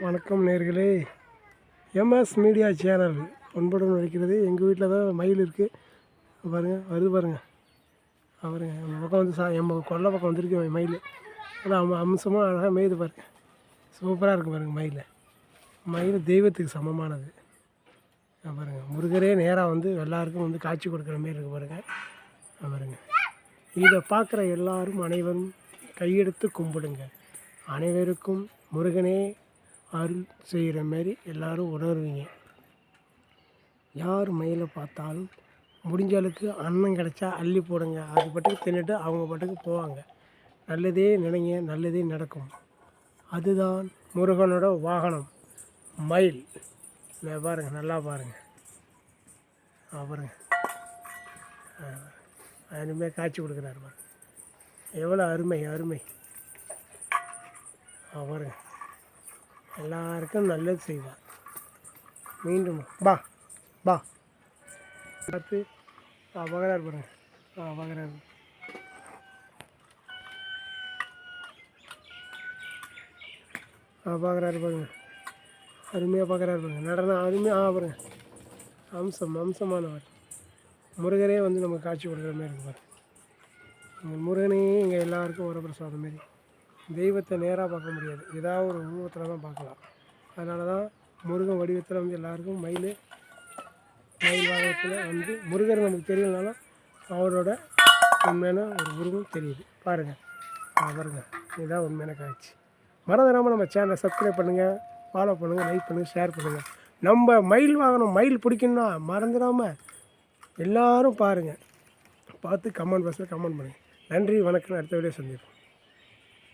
வணக்கம் நேர்களே. MS media channel பண்புடன் நடிக்கிறது எங்கள் வீட்டில் தான் மயில் இருக்குது பாருங்கள் வருது பாருங்கள் பாருங்க. நம்ம பக்கம் வந்து சா என் கொல்லை பக்கம் வந்துருக்கு மயில். ஆனால் அம் அம்சமாக அழகாக மேயுது பாருங்கள் சூப்பராக இருக்கும் பாருங்கள் மயில். மயில் தெய்வத்துக்கு சமமானது. பாருங்கள் பாருங்க. முருகரே நேராக வந்து எல்லாருக்கும் வந்து காட்சி கொடுக்குற மாரி இருக்கு பாருங்க. இங்க பாருங்க. இதை பார்க்குற எல்லாரும் அனைவரும் கையெடுத்து கும்பிடுங்க. அனைவருக்கும் முருகனே அருள் செய்கிற மாதிரி எல்லோரும் உணர்வீங்க. யார் மயிலை பார்த்தாலும் முடிஞ்ச அளவுக்கு அன்னம் கிடச்சா அள்ளி போடுங்க. அது பாட்டுக்கு தின்னுட்டு அவங்க பாட்டுக்கு போவாங்க. நல்லதே நினைங்க நல்லதே நடக்கும். அதுதான் முருகனோட வாகனம். மயில். இல்லை பாருங்கள் நல்லா பாருங்கள் ஆ, பாருங்க. அருமையாக காய்ச்சி கொடுக்குறாரு பாருங்கள் எவ்வளோ அருமை அருமை. ஆ, எல்லாருக்கும் நல்லது செய்வார். மீண்டும் பா பா. பார்த்து ஆ பகரார் பாருங்க. ஆ பகரார் ஆ பார்க்குறாரு பாருங்க. அருமையாக பார்க்குறாரு பாருங்க. நடனம் அருமையாக ஆ பாருங்க. அம்சம் அம்சமானவர். முருகரே வந்து நமக்கு காட்சி கொடுக்குற மாதிரி இருக்கு பாருங்க. இந்த முருகனே இங்கே எல்லாருக்கும் வரப்பிரசாதம் மாரி தெய்வத்தை நேராக பார்க்க முடியாது. ஏதாவது ஒரு உருவத்தில் தான் பார்க்கலாம். அதனால தான் முருகன் வடிவத்தில் வந்து எல்லாருக்கும் மயில் மயில் வாகனத்தில் வந்து முருகர் நமக்கு தெரியலனாலும் அவரோட உண்மையான ஒரு உருவம் தெரியுது. பாருங்கள் பாருங்க. இதுதான் உண்மையான காட்சி. மறந்துடாமல் நம்ம சேனலை சப்ஸ்கிரைப் பண்ணுங்கள் ஃபாலோ பண்ணுங்கள் லைக் பண்ணுங்கள் ஷேர் பண்ணுங்கள் நம்ம மயில் வாகனம் மயில் பிடிக்கணும்னா மறந்துடாமல் எல்லோரும் பாருங்கள் பார்த்து கமெண்ட் பாக்ஸில் கமெண்ட் பண்ணுங்கள் நன்றி வணக்கம். அடுத்த வீடியோ சந்திப்போம்.